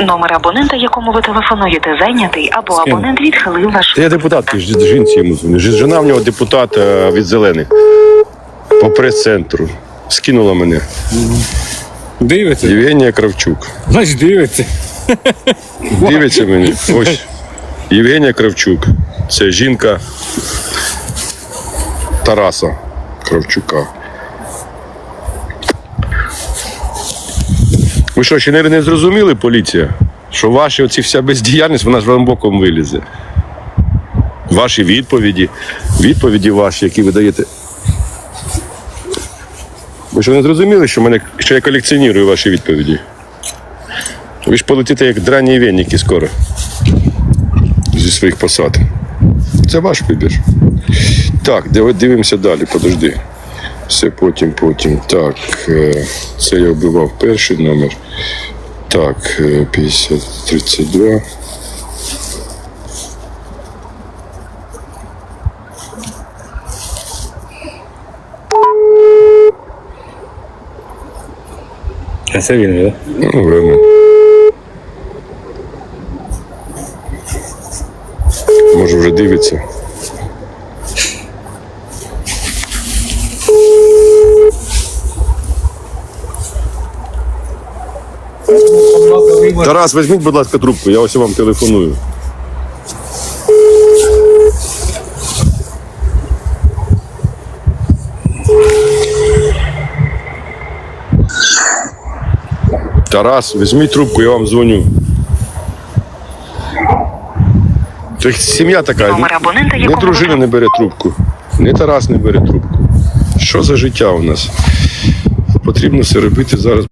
Номер абонента, якому ви телефонуєте, зайнятий, або абонент відхилив ваш я депутатки, ж- жінці йому дзвоню. Жена в нього депутат е, від зелених. По прес-центру. Скинула мене. Дивиться. Євгенія Кравчук. Значить, дивиться. Дивиться мені. Ось. Євгенія Кравчук. Це жінка Тараса Кравчука. Ви що, ще не, зрозуміли, поліція? Що ваша оці вся бездіяльність, вона ж вам боком вилізе. Ваші відповіді, відповіді ваші, які ви даєте. Ви що не зрозуміли, що, мене, що я колекціоную ваші відповіді? Ви ж полетите як драні веники скоро. Зі своїх посад. Це ваш вибір. Так, дивимося далі, подожди. Все потім, потім. Так, е, це я вбивав перший номер. Так, е, 5032. А це він, так? Ну, верно. Може вже дивиться. Тарас, візьміть, будь ласка, трубку, я ось вам телефоную. Тарас, візьміть трубку, я вам дзвоню. Це сім'я така. Номер абонента, якому дружина не бере трубку, не Тарас не бере трубку. Що за життя у нас? Потрібно все робити зараз,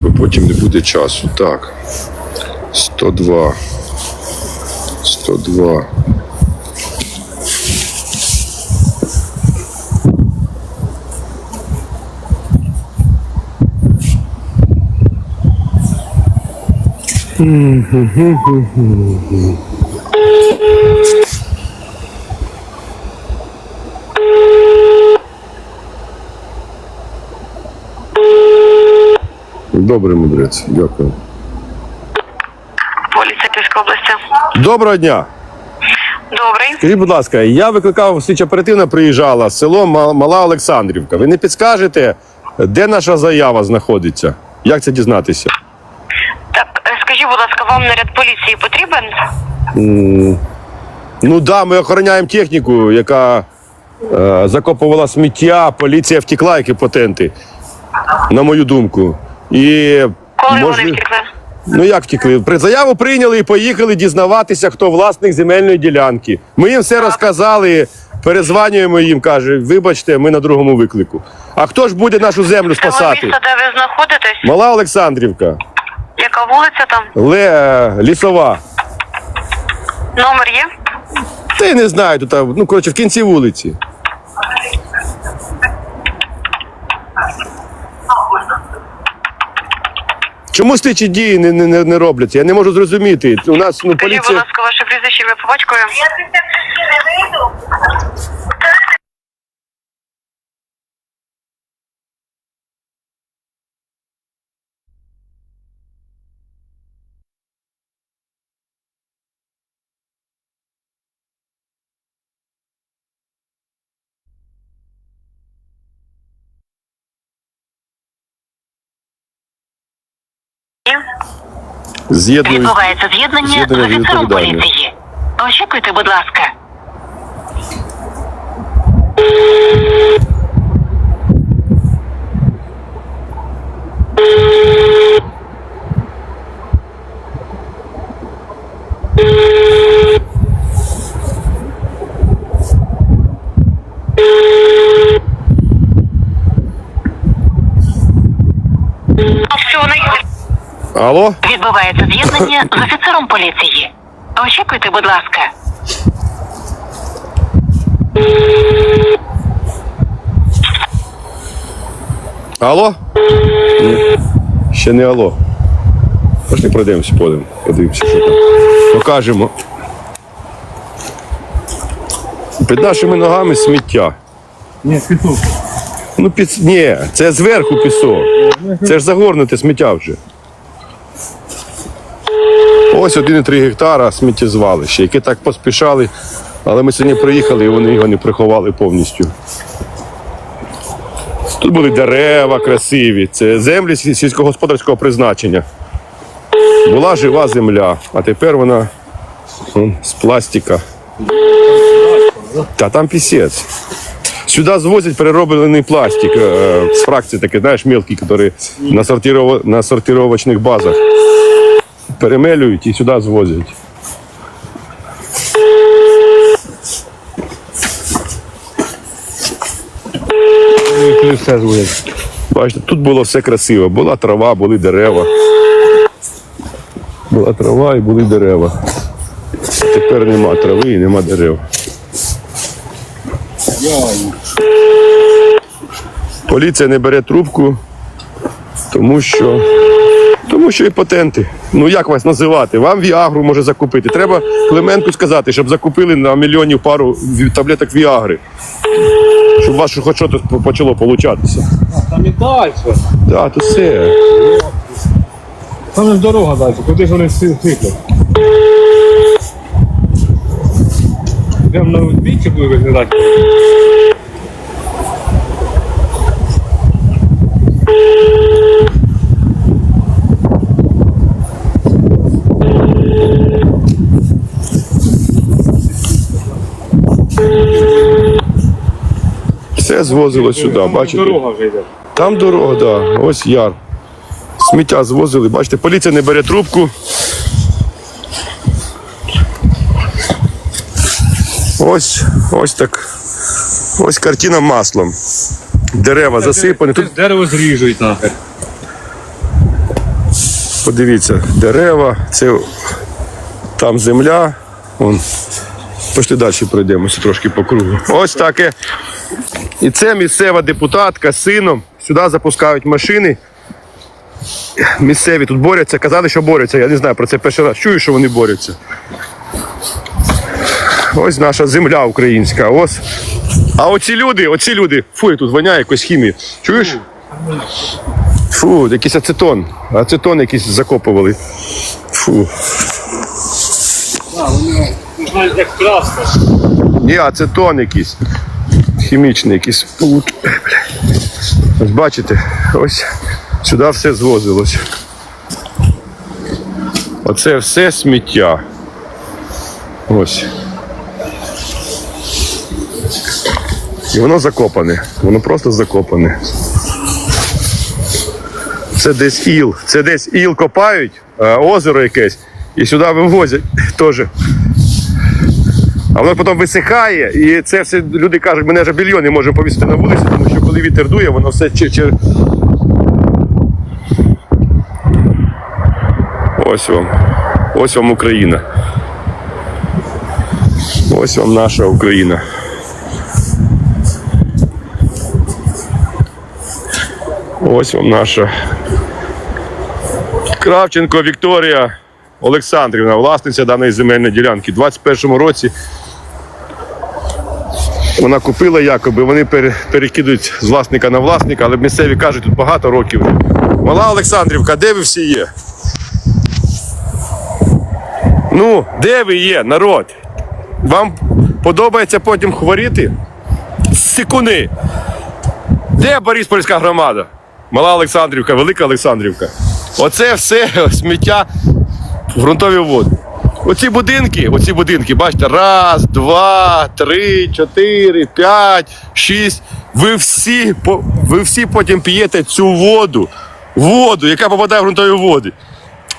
бо потім не буде часу. Так. 102. 102. Добре, мудрець, дякую. поліція Київської області. Доброго дня! Добрий. Скажіть, будь ласка, я викликав слідча оперативна приїжджала село Мала Олександрівка. Ви не підскажете, де наша заява знаходиться? Як це дізнатися? Так, е, скажіть, будь ласка, вам наряд поліції потрібен? Ну да, ми охороняємо техніку, яка е, закопувала сміття, поліція втекла, які патенти, на мою думку. І Коли може- вони втекли? Ну як втекли? При заяву прийняли і поїхали дізнаватися, хто власник земельної ділянки. Ми їм все розказали, перезванюємо їм, каже, вибачте, ми на другому виклику. А хто ж буде нашу землю Це спасати? місце, де ви знаходитесь? Мала Олександрівка, Яка вулиця там? Ле, е, лісова. Номер є? Та я не знаю, тут, ну коротше, в кінці вулиці. Чому слідчі дії не, не, не- не робляться? Я не можу зрозуміти. У нас ну, Скажіть, будь поліція. ласка, ваше прізвище ім'я по батькові? З'єднують. Відбувається з'єднання з З'єднання з офіцером відповідальним. поліції. Очікуйте, будь ласка. Що вона їде? Алло? Відбувається з'єднання з офіцером поліції. Очікуйте, будь ласка. Алло? Ні. Ще не алло. Пошли пройдемося, подивимо. Подивимося, що там. Покажемо. Під нашими ногами сміття. Ні, петух. Ну, під... Ні, це зверху пісок. Це ж загорнуте сміття вже. Ось 1,3 гектара сміттєзвалище, яке так поспішали, але ми сьогодні приїхали і вони його не приховали повністю. Тут були дерева красиві, це землі сільськогосподарського призначення. Була жива земля, а тепер вона м, з пластика. Та там пісець. Сюди звозять перероблений пластик е, з фракції, такі, знаєш, мелкий, сортиров... на сортировочних базах. Перемелюють і сюди звозять. І все. Бачите, тут було все красиво. Була трава, були дерева. Була трава і були дерева. Тепер нема трави і нема дерев. Поліція не бере трубку, тому що. Тому що і патенти. Ну як вас називати? Вам Віагру може закупити. Треба Клименку сказати, щоб закупили на мільйонів пару таблеток Віагри. Щоб у вас хоч щось почало получатися. Там і далі. Так, то все. Там ж дорога далі, куди ж вони всі тикнуть? Прям на узбіччі буде виглядати. Все звозило сюди, Там бачите? Дорога вже йде. Там дорога, да. Ось яр. Сміття звозили. Бачите, поліція не бере трубку. Ось, ось так. Ось картина маслом. Дерева засипані. Тут Тут дерево зріжуть нахер. подивіться, дерева, це там земля. Вон. Пошли далі пройдемося трошки по кругу. Ось таке. І це місцева депутатка з сином. Сюди запускають машини. Місцеві тут борються. Казали, що борються. Я не знаю про це перший раз. Чую, що вони борються. Ось наша земля українська. Ось. А оці люди, оці люди, фу, тут воняє якось хімії. Чуєш? Фу, якийсь ацетон. Ацетон якийсь закопували. Фу. Красно. Ні, ацетон якийсь. Хімічний якийсь. Бля. Ось бачите, ось сюди все звозилось. Оце все сміття. Ось. І воно закопане. Воно просто закопане. Це десь іл. Це десь іл копають, е, озеро якесь, і сюди вивозять теж. А воно потім висихає, і це все люди кажуть, мене вже мільйони може повісити на вулиці, тому що коли вітер дує, воно все чи, чи... Ось вам. Ось вам Україна. Ось вам наша Україна. Ось вам наша Кравченко Вікторія Олександрівна, власниця даної земельної ділянки. У 21-му році вона купила якоби, вони пере- перекидують з власника на власника, але місцеві кажуть, тут багато років. Мала Олександрівка, де ви всі є? Ну, де ви є, народ? Вам подобається потім хворіти? Сикуни. Де Бориспольська громада? Мала Олександрівка, Велика Олександрівка. Оце все сміття в ґрунтові води. Оці будинки, оці будинки, бачите, раз, два, три, чотири, п'ять, шість. Ви всі, ви всі потім п'єте цю воду, воду, яка попадає в ґрунтові води.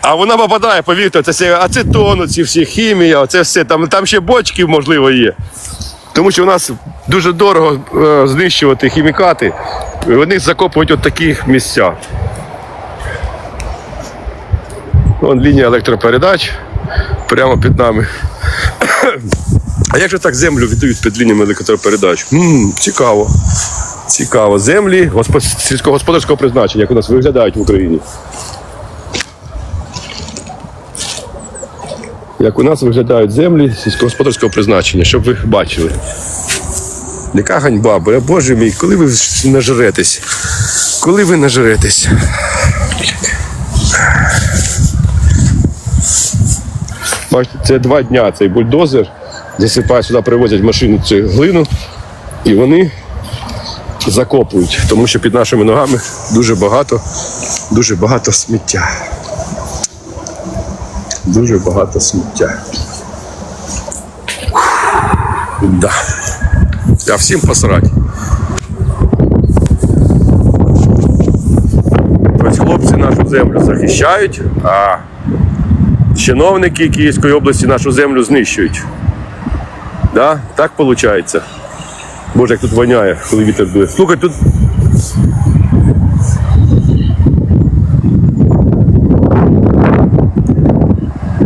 А вона попадає, повірте, це ацетон, ці всі хімія, це все там, там ще бочки, можливо, є. Тому що у нас дуже дорого е, знищувати хімікати, вони закопують от такі місця. Вон лінія електропередач прямо під нами. А як же так землю віддають під лініями електропередач? м цікаво. Цікаво. Землі госпо- сільськогосподарського призначення, як у нас виглядають в Україні. Як у нас виглядають землі сільськогосподарського призначення, щоб ви бачили. Яка ганьба, бо, боже мій, коли ви нажретесь? Коли ви нажретесь? Бачите, це два дня цей бульдозер. Засипає сюди, привозять машину цю глину, і вони закопують, тому що під нашими ногами дуже багато, дуже багато сміття. Дуже багато сміття. Да. А всім посрать. Хлопці нашу землю захищають, а чиновники Київської області нашу землю знищують. Да? Так виходить. Боже, як тут воняє, коли вітер дує. Слухай, тут.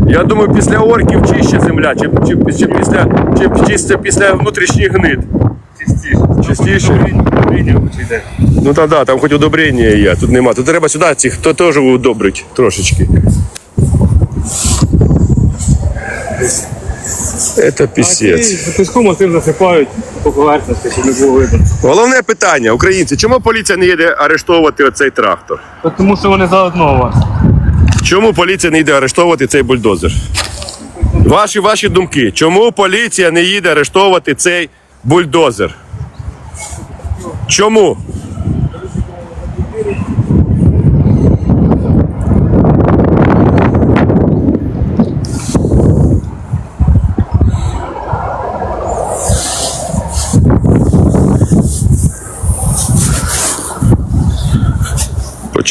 Я думаю, після орків чище земля, чи, чи, чи після, чи, чисто після внутрішніх гнид. Прийняв йде. Ну та да, там хоч удобрення є, тут нема. Тут треба сюди цих, то теж удобрить трошечки. Це пісець. Піском цим засипають по поверхності, щоб не було видно. Головне питання, українці, чому поліція не їде арештовувати оцей трактор? Тому що вони заодно у вас. Чому поліція не йде арештовувати цей бульдозер? Ваші ваші думки. Чому поліція не їде арештовувати цей бульдозер? Чому?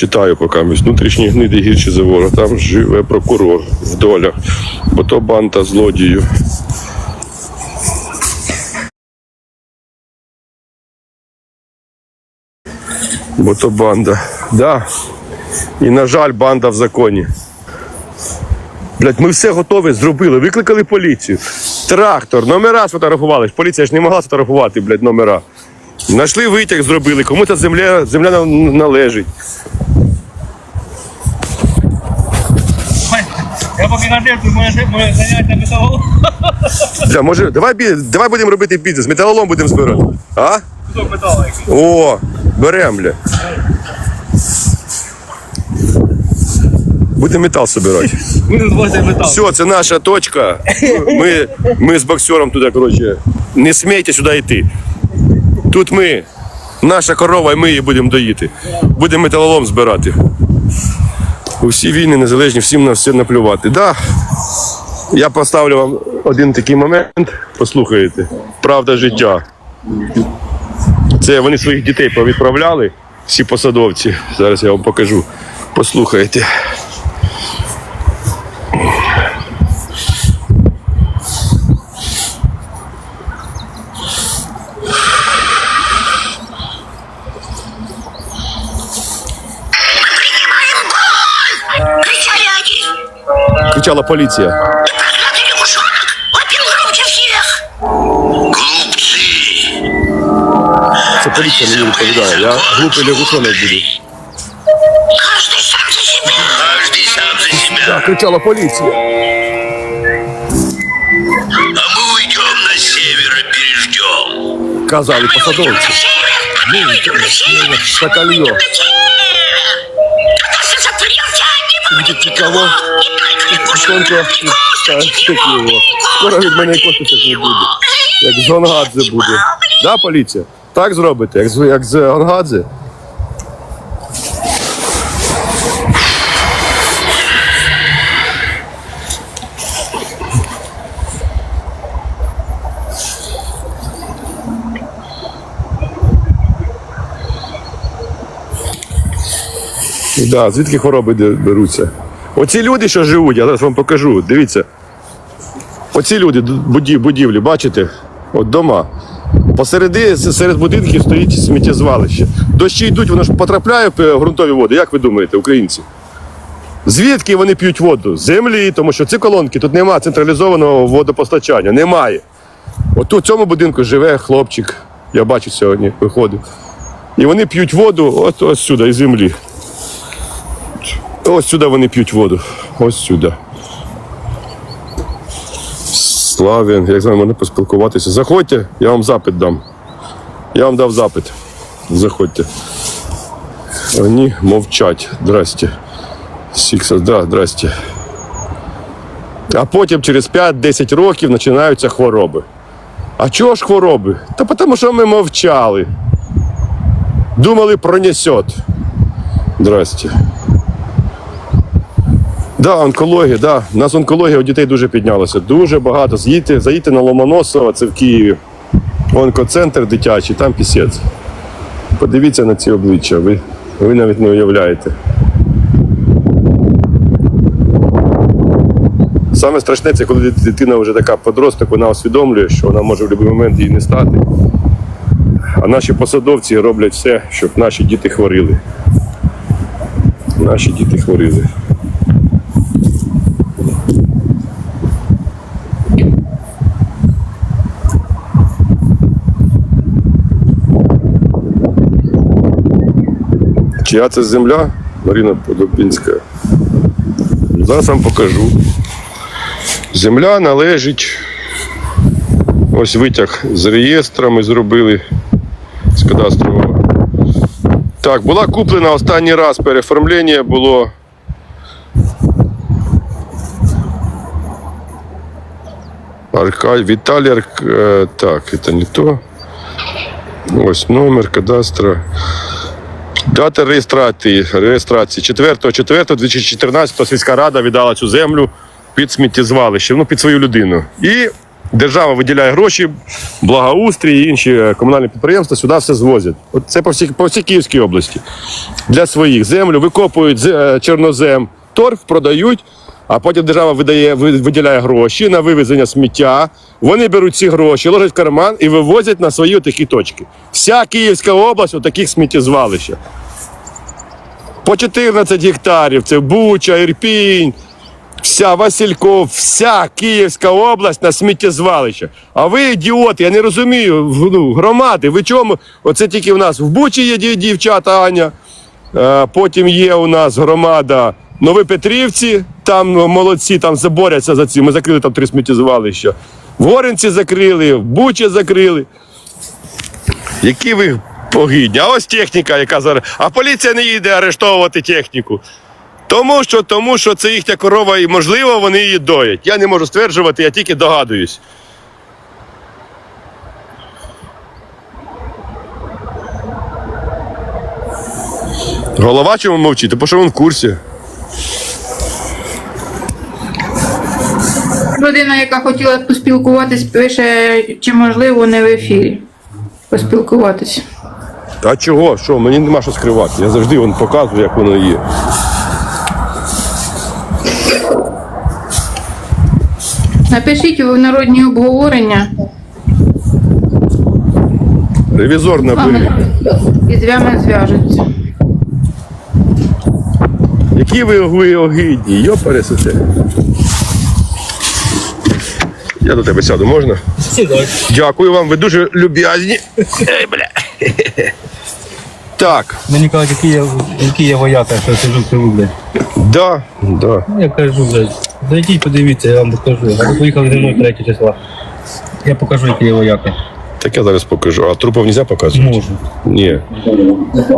Почитаю поки внутрішні гниди гірші за ворог. Там живе прокурор в долях, бо то банда злодіїв. Бо то банда. Да. І, на жаль, банда в законі. Блять, ми все готове зробили. Викликали поліцію. Трактор, номера сфотографували. Поліція ж не могла сфотографувати, блядь, номера. Знайшли витяг, зробили. Кому ця земля, земля належить. Я поки надив, тут моє, заняття металолом. Бля, може, давай, бі- давай будемо робити бізнес, металолом будемо збирати. А? Кусок металу якийсь. О, берем, бля. Будемо метал збирати. Буде звозити метал. Все, це наша точка. Ми, ми з боксером туди, коротше. Не смійте сюди йти. Тут ми, наша корова, і ми її будемо доїти. Будемо металолом збирати. Усі війни незалежні, всім на все наплювати. Да, я поставлю вам один такий момент, послухаєте. Правда життя. Це вони своїх дітей повідправляли, всі посадовці. Зараз я вам покажу. Послухайте. они. Кричала поліція. Проклятый лягушонок! Вопил громче всех! Глупцы! Це поліція мені відповідає. Я глупий лягушонок буду. Каждый сам за себя! Каждый сам за себя! Так, кричала поліція. А мы уйдем на север и переждем! Казали посадовці. Мы уйдем на север! Шакалье. На север! Когда запрется, не будет никого! Штик його. Скоро від мене і косточок не буде. Як з Гонгадзе буде. Да, поліція? Так зробите, як з, як з Гонгадзе? Да, звідки хвороби беруться? Оці люди, що живуть, я зараз вам покажу. Дивіться. Оці люди, будів, будівлі, бачите? От дома. Посереди, серед будинків стоїть сміттєзвалище. Дощі йдуть, воно ж потрапляє в е, ґрунтові води. Як ви думаєте, українці? Звідки вони п'ють воду? З землі, тому що ці колонки тут немає централізованого водопостачання. Немає. От в цьому будинку живе хлопчик. Я бачу сьогодні, виходив. І вони п'ють воду от ось сюди, із землі. Ось сюди вони п'ють воду. Ось сюди. Славін, як з вами можна поспілкуватися? Заходьте, я вам запит дам. Я вам дав запит. Заходьте. Вони мовчать. Здрасте. Сікса, да, здрасте. А потім через 5-10 років починаються хвороби. А чого ж хвороби? Та тому що ми мовчали. Думали, пронесет. Здрасте. Да, онкологія, да. У нас онкологія у дітей дуже піднялася. Дуже багато. З'їдьте, заїдьте на Ломоносова, це в Києві. Онкоцентр дитячий, там пісець. Подивіться на ці обличчя, ви, ви навіть не уявляєте. Саме страшне це коли дитина вже така подросток, вона усвідомлює, що вона може в будь-який момент її не стати. А наші посадовці роблять все, щоб наші діти хворіли. Наші діти хворіли. Чия це земля? Марина Подобінська. Зараз вам покажу. Земля належить. Ось витяг з реєстрами зробили з кадастрового. Так, була куплена останній раз переоформлення було. Аркадій, Віталій Арк... е, Так, це не то. Ось номер кадастра. Дата реєстрації, реєстрації 4.4.2014 сільська рада віддала цю землю під сміттєзвалище, ну під свою людину. І держава виділяє гроші, благоустрій і інші е, комунальні підприємства сюди все звозять. От це по всій, по всій Київській області. Для своїх землю викопують е, чорнозем, торф продають. А потім держава видає, виділяє гроші на вивезення сміття. Вони беруть ці гроші, ложать в карман і вивозять на свої такі точки. Вся Київська область у таких сміттєзвалищах. По 14 гектарів це Буча, Ірпінь, вся Васильков, вся Київська область на сміттєзвалище. А ви ідіоти, я не розумію, ну, громади, ви чому? Оце тільки в нас в Бучі є дівчата Аня. Е, Потім є у нас громада Новопетрівці, там ну, молодці, там заборяться за ці. Ми закрили там три сміттєзвалища. В Горинці закрили, в Бучі закрили. Які ви погідні? А ось техніка, яка зараз. А поліція не їде арештовувати техніку. Тому що, тому що це їхня корова, і можливо, вони її доять. Я не можу стверджувати, я тільки догадуюсь. Голова чому мовчить? Тому що він в курсі. Людина, яка хотіла поспілкуватись, пише, чи можливо не в ефірі. Поспілкуватись. А чого? Що? Мені нема що скривати. Я завжди вам показую, як воно є. Напишіть в народні обговорення Ревізор і з вами зв'яжуться. Які ви, ви огидні, йопересете. Я до тебе сяду, можна? Сідай. Дякую вам, ви дуже люб'язні. Ей, бля. Так, Мені кажуть, які я, які я вояка, що я сижу в блядь. да, да. Ну, Я кажу, блядь, зайдіть, подивіться, я вам покажу. А ви поїхали зі мною 3 числа. Я покажу, які я вояки. Так я зараз покажу. А трупов нельзя показувати? Можу. Ні.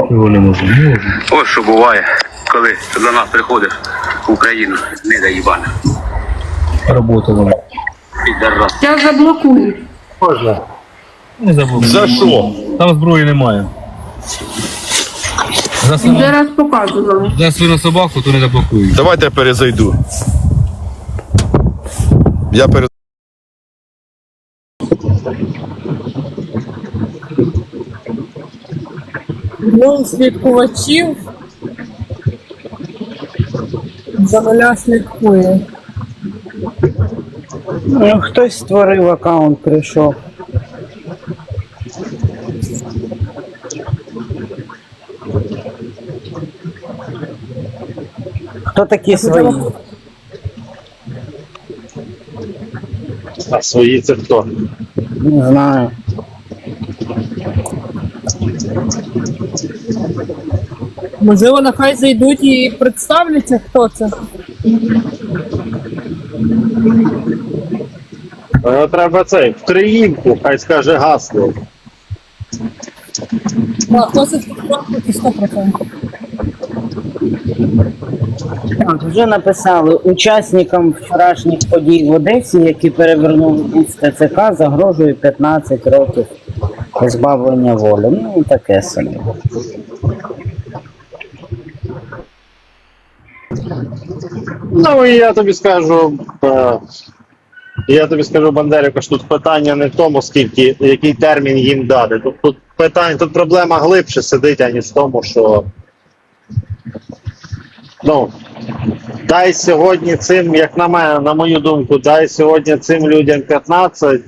Чого не можу? Можу. Ось що буває, коли до нас приходиш в Україну, не доїбана. Робота вона. Підарас. Зараз заблокують. Не забув. За що? Там зброї немає. За, свину- Зараз показували. за свину собаку, то не заблокують. Давайте я перезайду. Я перез... Ну, слідкувачів за нуля слідкує. Ну, хтось створив аккаунт, прийшов. Хто такі свої? А свої це хто? Не знаю. Можливо, нехай зайдуть і представляться, хто це. Е, Треба цей в триїмку, хай скаже гасло. А хто це співпрацює 100%. Так, вже написали учасникам вчорашніх подій в Одесі, які перевернули курс ТЦК, загрожує 15 років позбавлення волі. Ну, таке собі. Ну і я тобі скажу. е, Я тобі скажу, Бандеріко, що тут питання не в тому, скільки, який термін їм дати. Тут, тут питання, тут проблема глибше сидить, аніж в тому, що. Ну, дай сьогодні цим, як на мене, на мою думку, дай сьогодні цим людям 15,